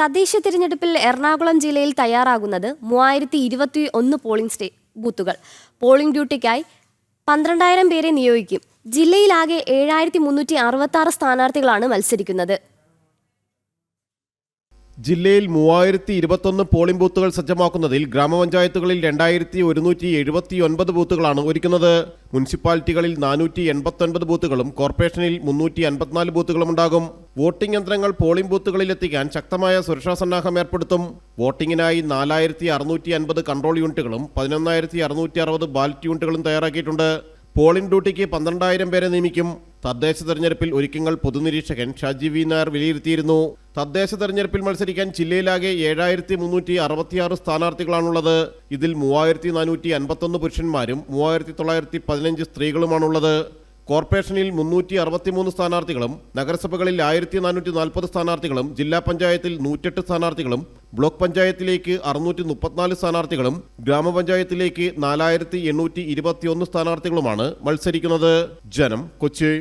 തദ്ദേശ തിരഞ്ഞെടുപ്പിൽ എറണാകുളം ജില്ലയിൽ തയ്യാറാകുന്നത് മൂവായിരത്തി ഇരുപത്തി ഒന്ന് പോളിംഗ് സ്റ്റേ ബൂത്തുകൾ. പോളിംഗ് ഡ്യൂട്ടിക്കായി പന്ത്രണ്ടായിരം പേരെ നിയോഗിക്കും. ജില്ലയിലാകെ ഏഴായിരത്തി മുന്നൂറ്റി അറുപത്തി ആറ് സ്ഥാനാർത്ഥികളാണ് മത്സരിക്കുന്നത്. ജില്ലയിൽ മൂവായിരത്തി ഇരുപത്തൊന്ന് പോളിംഗ് ബൂത്തുകൾ സജ്ജമാക്കുന്നതിൽ ഗ്രാമപഞ്ചായത്തുകളിൽ രണ്ടായിരത്തി ഒരുന്നൂറ്റി എഴുപത്തി ഒൻപത് ബൂത്തുകളാണ് ഒരുക്കുന്നത്. മുനിസിപ്പാലിറ്റികളിൽ നാനൂറ്റി എൺപത്തൊൻപത് ബൂത്തുകളും കോർപ്പറേഷനിൽ മുന്നൂറ്റി അൻപത്തിനാല് ബൂത്തുകളും ഉണ്ടാകും. വോട്ടിംഗ് യന്ത്രങ്ങൾ പോളിംഗ് ബൂത്തുകളിൽ എത്തിക്കാൻ ശക്തമായ സുരക്ഷാ സന്നാഹം ഏർപ്പെടുത്തും. വോട്ടിംഗിനായി നാലായിരത്തി അറുന്നൂറ്റി അൻപത് കൺട്രോൾ യൂണിറ്റുകളും പതിനൊന്നായിരത്തി അറുന്നൂറ്റി അറുപത് ബാലറ്റ് യൂണിറ്റുകളും തയ്യാറാക്കിയിട്ടുണ്ട്. പോളിംഗ് ഡ്യൂട്ടിക്ക് പന്ത്രണ്ടായിരം പേരെ നിയമിക്കും. തദ്ദേശ തെരഞ്ഞെടുപ്പിൽ ഒരുക്കങ്ങൾ പൊതുനിരീക്ഷകൻ ഷാജി വി നായർ വിലയിരുത്തിയിരുന്നു. തദ്ദേശ തെരഞ്ഞെടുപ്പിൽ മത്സരിക്കാൻ ജില്ലയിലാകെ ഏഴായിരത്തി മുന്നൂറ്റി അറുപത്തിയാറ് സ്ഥാനാർത്ഥികളാണുള്ളത്. ഇതിൽ മൂവായിരത്തി നാനൂറ്റി അൻപത്തൊന്ന് പുരുഷന്മാരും മൂവായിരത്തി തൊള്ളായിരത്തി പതിനഞ്ച് സ്ത്രീകളുമാണുള്ളത്. കോർപ്പറേഷനിൽ മുന്നൂറ്റി അറുപത്തിമൂന്ന് സ്ഥാനാർത്ഥികളും നഗരസഭകളിൽ ആയിരത്തി നാനൂറ്റി നാൽപ്പത് സ്ഥാനാർത്ഥികളും ജില്ലാ പഞ്ചായത്തിൽ നൂറ്റെട്ട് സ്ഥാനാർത്ഥികളും ബ്ലോക്ക് പഞ്ചായത്തിലേക്ക് അറുന്നൂറ്റി മുപ്പത്തിനാല് സ്ഥാനാർത്ഥികളും ഗ്രാമപഞ്ചായത്തിലേക്ക് നാലായിരത്തി എണ്ണൂറ്റി ഇരുപത്തിയൊന്ന് സ്ഥാനാർത്ഥികളുമാണ് മത്സരിക്കുന്നത്. ജനം കൊച്ചി.